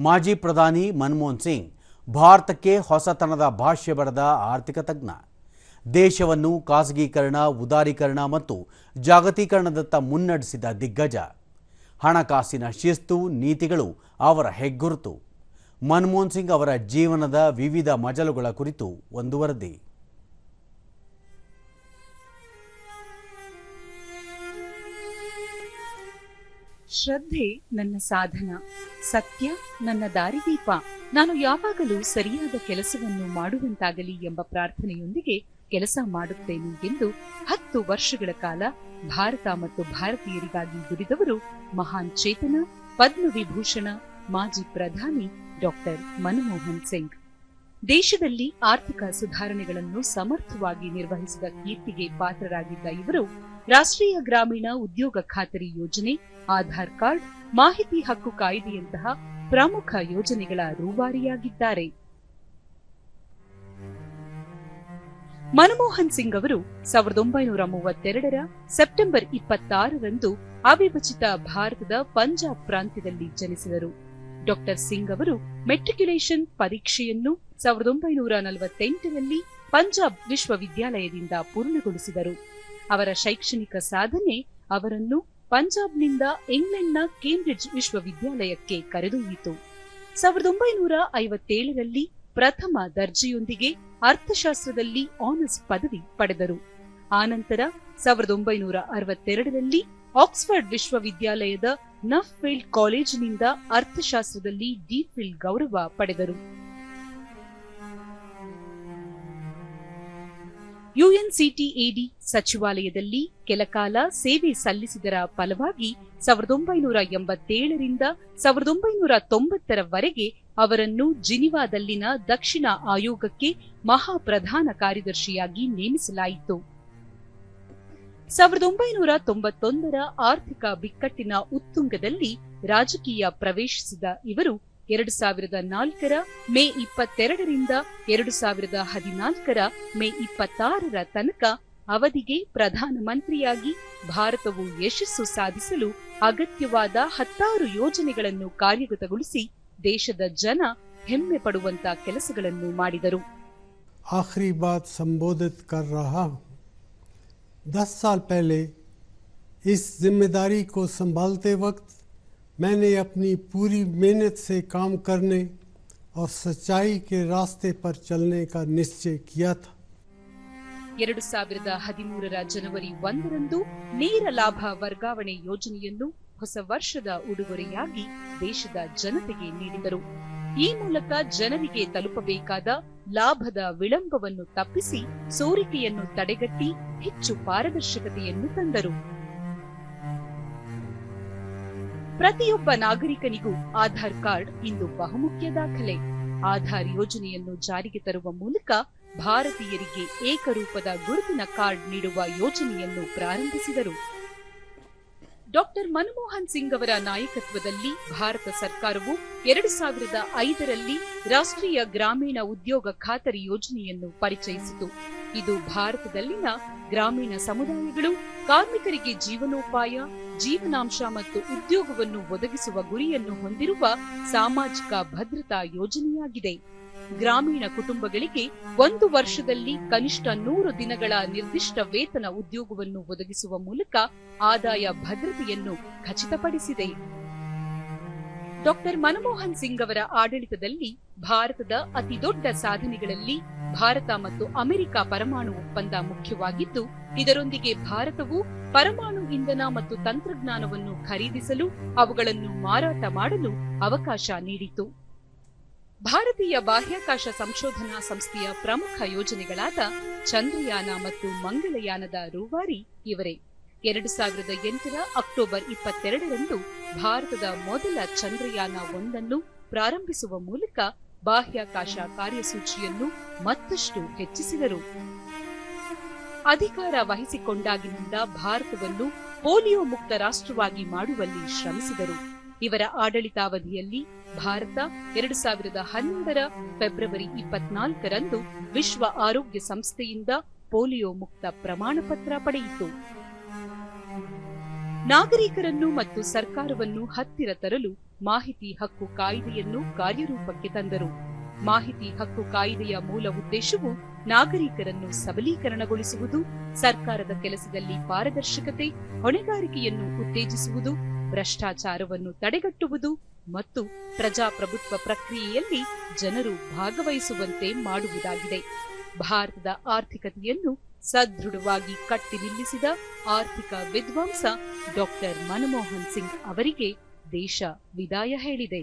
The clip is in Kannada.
ಮಾಜಿ ಪ್ರಧಾನಿ ಮನಮೋಹನ್ ಸಿಂಗ್ ಭಾರತಕ್ಕೆ ಹೊಸತನದ ಭಾಷ್ಯ ಬರೆದ ಆರ್ಥಿಕ ತಜ್ಞ. ದೇಶವನ್ನು ಖಾಸಗೀಕರಣ, ಉದಾರೀಕರಣ ಮತ್ತು ಜಾಗತೀಕರಣದತ್ತ ಮುನ್ನಡೆಸಿದ ದಿಗ್ಗಜ. ಹಣಕಾಸಿನ ಶಿಸ್ತು, ನೀತಿಗಳು ಅವರ ಹೆಗ್ಗುರುತು. ಮನಮೋಹನ್ ಸಿಂಗ್ ಅವರ ಜೀವನದ ವಿವಿಧ ಮಜಲುಗಳ ಕುರಿತು ಒಂದು ವರದಿ. ಶ್ರದ್ಧೆ ನನ್ನ ಸಾಧನ, ಸತ್ಯ ನನ್ನ ದಾರಿದೀಪ. ನಾನು ಯಾವಾಗಲೂ ಸರಿಯಾದ ಕೆಲಸವನ್ನು ಮಾಡುವಂತಾಗಲಿ ಎಂಬ ಪ್ರಾರ್ಥನೆಯೊಂದಿಗೆ ಕೆಲಸ ಮಾಡುತ್ತೇನೆ ಎಂದು ಹತ್ತು ವರ್ಷಗಳ ಕಾಲ ಭಾರತ ಮತ್ತು ಭಾರತೀಯರಿಗಾಗಿ ದುಡಿದವರು ಮಹಾನ್ ಚೇತನ, ಪದ್ಮವಿಭೂಷಣ, ಮಾಜಿ ಪ್ರಧಾನಿ ಡಾಕ್ಟರ್ ಮನಮೋಹನ್ ಸಿಂಗ್. ದೇಶದಲ್ಲಿ ಆರ್ಥಿಕ ಸುಧಾರಣೆಗಳನ್ನು ಸಮರ್ಥವಾಗಿ ನಿರ್ವಹಿಸಿದ ಕೀರ್ತಿಗೆ ಪಾತ್ರರಾಗಿದ್ದ ಇವರು ರಾಷ್ಟ್ರೀಯ ಗ್ರಾಮೀಣ ಉದ್ಯೋಗ ಖಾತರಿ ಯೋಜನೆ, ಆಧಾರ್ ಕಾರ್ಡ್, ಮಾಹಿತಿ ಹಕ್ಕು ಕಾಯ್ದೆಯಂತಹ ಪ್ರಮುಖ ಯೋಜನೆಗಳ ರೂವಾರಿಯಾಗಿದ್ದಾರೆ. ಮನಮೋಹನ್ ಸಿಂಗ್ ಅವರು ಸಾವಿರದ ಒಂಬೈನೂರ ಮೂವತ್ತೆರಡರ ಸೆಪ್ಟೆಂಬರ್ ಇಪ್ಪತ್ತಾರರಂದು ಅವಿಭಜಿತ ಭಾರತದ ಪಂಜಾಬ್ ಪ್ರಾಂತ್ಯದಲ್ಲಿ ಜನಿಸಿದರು. ಡಾಕ್ಟರ್ ಸಿಂಗ್ ಅವರು ಮೆಟ್ರಿಕ್ಯುಲೇಷನ್ ಪರೀಕ್ಷೆಯನ್ನು ಸಾವಿರದ ಒಂಬೈನೂರ ನಲವತ್ತೆಂಟರಲ್ಲಿ ಪಂಜಾಬ್ ವಿಶ್ವವಿದ್ಯಾಲಯದಿಂದ ಪೂರ್ಣಗೊಳಿಸಿದರು. ಅವರ ಶೈಕ್ಷಣಿಕ ಸಾಧನೆ ಅವರನ್ನು ಪಂಜಾಬ್ನಿಂದ ಇಂಗ್ಲೆಂಡ್ನ ಕೇಂಬ್ರಿಡ್ಜ್ ವಿಶ್ವವಿದ್ಯಾಲಯಕ್ಕೆ ಕರೆದೊಯ್ಯಿತು. ಸಾವಿರದ ಒಂಬೈನೂರ ಐವತ್ತೇಳರಲ್ಲಿ ಪ್ರಥಮ ದರ್ಜೆಯೊಂದಿಗೆ ಅರ್ಥಶಾಸ್ತ್ರದಲ್ಲಿ ಆನರ್ಸ್ ಪದವಿ ಪಡೆದರು. ಆನಂತರ ಸಾವಿರದ ಒಂಬೈನೂರ ಅರವತ್ತೆರಡರಲ್ಲಿ ಆಕ್ಸ್ಫರ್ಡ್ ವಿಶ್ವವಿದ್ಯಾಲಯದ ನಫ್ ಫೀಲ್ಡ್ ಕಾಲೇಜಿನಿಂದ ಅರ್ಥಶಾಸ್ತ್ರದಲ್ಲಿ ಡಿಫಿಲ್ ಗೌರವ ಪಡೆದರು. ಯುಎನ್ಸಿಟಿಎಡಿ ಸಚಿವಾಲಯದಲ್ಲಿ ಕೆಲಕಾಲ ಸೇವೆ ಸಲ್ಲಿಸಿದರ ಫಲವಾಗಿ ಸಾವಿರದ ಒಂಬೈನೂರ ಎಂಬತ್ತೇಳರಿಂದ ಸಾವಿರದ ಒಂಬೈನೂರ ತೊಂಬತ್ತರವರೆಗೆ ಅವರನ್ನು ಜಿನಿವಾದಲ್ಲಿನ ದಕ್ಷಿಣ ಆಯೋಗಕ್ಕೆ ಮಹಾಪ್ರಧಾನ ಕಾರ್ಯದರ್ಶಿಯಾಗಿ ನೇಮಿಸಲಾಯಿತು. ಸಾವಿರದ ಒಂಬೈನೂರ ತೊಂಬತ್ತೊಂದರ ಆರ್ಥಿಕ ಬಿಕ್ಕಟ್ಟಿನ ಉತ್ತುಂಗದಲ್ಲಿ ರಾಜಕೀಯ ಪ್ರವೇಶಿಸಿದ ಇವರು ಎರಡು ಸಾವಿರದ ನಾಲ್ಕರ ಮೇ ಇಪ್ಪತ್ತೆರಡರಿಂದ ಎರಡು ಸಾವಿರದ ಹದಿನಾಲ್ಕರ ಮೇ ಇಪ್ಪತ್ತಾರರ ತನಕ ಅವಧಿಗೆ ಪ್ರಧಾನಮಂತ್ರಿಯಾಗಿ ಭಾರತವು ಯಶಸ್ಸು ಸಾಧಿಸಲು ಅಗತ್ಯವಾದ ಹತ್ತಾರು ಯೋಜನೆಗಳನ್ನು ಕಾರ್ಯಗತಗೊಳಿಸಿ ದೇಶದ ಜನ ಹೆಮ್ಮೆ ಪಡುವಂತ ಕೆಲಸಗಳನ್ನು ಮಾಡಿದರು आखिरी बात संबोधित कर रहा हूँ दस साल पहले इस जिम्मेदारी को संभालते वक्त मैंने अपनी पूरी मेहनत से काम करने और सच्चाई के रास्ते पर चलने का निश्चय किया था ಎರಡು ಸಾವಿರದ ಹದಿಮೂರರ ಜನವರಿ ಒಂದರಂದು ನೇರ ಲಾಭ ವರ್ಗಾವಣೆ ಯೋಜನೆಯನ್ನು ಹೊಸ ವರ್ಷದ ಉಡುಗೊರೆಯಾಗಿ ದೇಶದ ಜನತೆಗೆ ನೀಡಿದರು ಈ ಮೂಲಕ ಜನರಿಗೆ ತಲುಪಬೇಕಾದ ಲಾಭದ ವಿಳಂಬವನ್ನು ತಪ್ಪಿಸಿ ಸೋರಿಕೆಯನ್ನು ತಡೆಗಟ್ಟಿ ಹೆಚ್ಚು ಪಾರದರ್ಶಕತೆಯನ್ನು ತಂದರು ಪ್ರತಿಯೊಬ್ಬ ನಾಗರಿಕನಿಗೂ ಆಧಾರ್ ಕಾರ್ಡ್ ಇಂದು ಬಹುಮುಖ್ಯ ದಾಖಲೆ. ಆಧಾರ್ ಯೋಜನೆಯನ್ನು ಜಾರಿಗೆ ತರುವ ಮೂಲಕ ಭಾರತೀಯರಿಗೆ ಏಕರೂಪದ ಗುರುತಿನ ಕಾರ್ಡ್ ನೀಡುವ ಯೋಜನೆಯನ್ನು ಪ್ರಾರಂಭಿಸಿದರು. ಡಾಕ್ಟರ್ ಮನಮೋಹನ್ ಸಿಂಗ್ ಅವರ ನಾಯಕತ್ವದಲ್ಲಿ ಭಾರತ ಸರ್ಕಾರವು ಎರಡು ಸಾವಿರದ ಐದರಲ್ಲಿ ರಾಷ್ಟ್ರೀಯ ಗ್ರಾಮೀಣ ಉದ್ಯೋಗ ಖಾತರಿ ಯೋಜನೆಯನ್ನು ಪರಿಚಯಿಸಿತು. ಇದು ಭಾರತದಲ್ಲಿನ ಗ್ರಾಮೀಣ ಸಮುದಾಯಗಳು, ಕಾರ್ಮಿಕರಿಗೆ ಜೀವನೋಪಾಯ, ಜೀವನಾಂಶ ಮತ್ತು ಉದ್ಯೋಗವನ್ನು ಒದಗಿಸುವ ಗುರಿಯನ್ನು ಹೊಂದಿರುವ ಸಾಮಾಜಿಕ ಭದ್ರತಾ ಯೋಜನೆಯಾಗಿದೆ. ಗ್ರಾಮೀಣ ಕುಟುಂಬಗಳಿಗೆ ಒಂದು ವರ್ಷದಲ್ಲಿ ಕನಿಷ್ಠ ನೂರು ದಿನಗಳ ನಿರ್ದಿಷ್ಟ ವೇತನ ಉದ್ಯೋಗವನ್ನು ಒದಗಿಸುವ ಮೂಲಕ ಆದಾಯ ಭದ್ರತೆಯನ್ನು ಖಚಿತಪಡಿಸಿದೆ. ಡಾಕ್ಟರ್ ಮನಮೋಹನ್ ಸಿಂಗ್ ಅವರ ಆಡಳಿತದಲ್ಲಿ ಭಾರತದ ಅತಿದೊಡ್ಡ ಸಾಧನೆಗಳಲ್ಲಿ ಭಾರತ ಮತ್ತು ಅಮೆರಿಕ ಪರಮಾಣು ಒಪ್ಪಂದ ಮುಖ್ಯವಾಗಿದ್ದು, ಇದರೊಂದಿಗೆ ಭಾರತವು ಪರಮಾಣು ಇಂಧನ ಮತ್ತು ತಂತ್ರಜ್ಞಾನವನ್ನು ಖರೀದಿಸಲು ಅವುಗಳನ್ನು ಮಾರಾಟ ಮಾಡಲು ಅವಕಾಶ ನೀಡಿತು. ಭಾರತೀಯ ಬಾಹ್ಯಾಕಾಶ ಸಂಶೋಧನಾ ಸಂಸ್ಥೆಯ ಪ್ರಮುಖ ಯೋಜನೆಗಳಾದ ಚಂದ್ರಯಾನ ಮತ್ತು ಮಂಗಳಯಾನದ ರೂವಾರಿ ಇವರೇ. ಎರಡು ಸಾವಿರದ ಎಂಟರ ಅಕ್ಟೋಬರ್ ಇಪ್ಪತ್ತೆರಡರಂದು ಭಾರತದ ಮೊದಲ ಚಂದ್ರಯಾನ ಒಂದನ್ನು ಪ್ರಾರಂಭಿಸುವ ಮೂಲಕ ಬಾಹ್ಯಾಕಾಶ ಕಾರ್ಯಸೂಚಿಯನ್ನು ಮತ್ತಷ್ಟು ಹೆಚ್ಚಿಸಿದರು. ಅಧಿಕಾರ ವಹಿಸಿಕೊಂಡಾಗಿನಿಂದ ಭಾರತವನ್ನು ಪೋಲಿಯೋ ಮುಕ್ತ ರಾಷ್ಟ್ರವಾಗಿ ಮಾಡುವಲ್ಲಿ ಶ್ರಮಿಸಿದರು. ಇವರ ಆಡಳಿತಾವಧಿಯಲ್ಲಿ ಭಾರತ ಎರಡು ಸಾವಿರದ ಹನ್ನೊಂದರ ಫೆಬ್ರವರಿ ಇಪ್ಪತ್ನಾಲ್ಕರಂದು ವಿಶ್ವ ಆರೋಗ್ಯ ಸಂಸ್ಥೆಯಿಂದ ಪೋಲಿಯೋ ಮುಕ್ತ ಪ್ರಮಾಣ ಪತ್ರ ಪಡೆಯಿತು. ನಾಗರಿಕರನ್ನು ಮತ್ತು ಸರ್ಕಾರವನ್ನು ಹತ್ತಿರ ತರಲು ಮಾಹಿತಿ ಹಕ್ಕು ಕಾಯ್ದೆಯನ್ನು ಕಾರ್ಯರೂಪಕ್ಕೆ ತಂದರು. ಮಾಹಿತಿ ಹಕ್ಕು ಕಾಯ್ದೆಯ ಮೂಲ ಉದ್ದೇಶವು ನಾಗರಿಕರನ್ನು ಸಬಲೀಕರಣಗೊಳಿಸುವುದು, ಸರ್ಕಾರದ ಕೆಲಸದಲ್ಲಿ ಪಾರದರ್ಶಕತೆ, ಹೊಣೆಗಾರಿಕೆಯನ್ನು ಉತ್ತೇಜಿಸುವುದು ಭ್ರಷ್ಟಾಚಾರವನ್ನು ತಡೆಗಟ್ಟುವುದು ಮತ್ತು ಪ್ರಜಾಪ್ರಭುತ್ವ ಪ್ರಕ್ರಿಯೆಯಲ್ಲಿ ಜನರು ಭಾಗವಹಿಸುವಂತೆ ಮಾಡುವುದಾಗಿದೆ. ಭಾರತದ ಆರ್ಥಿಕತೆಯನ್ನು ಸದೃಢವಾಗಿ ಕಟ್ಟಿ ನಿಲ್ಲಿಸಿದ ಆರ್ಥಿಕ ವಿದ್ವಾಂಸ ಡಾಕ್ಟರ್ ಮನಮೋಹನ್ ಸಿಂಗ್ ಅವರಿಗೆ ದೇಶ ವಿದಾಯ ಹೇಳಿದೆ.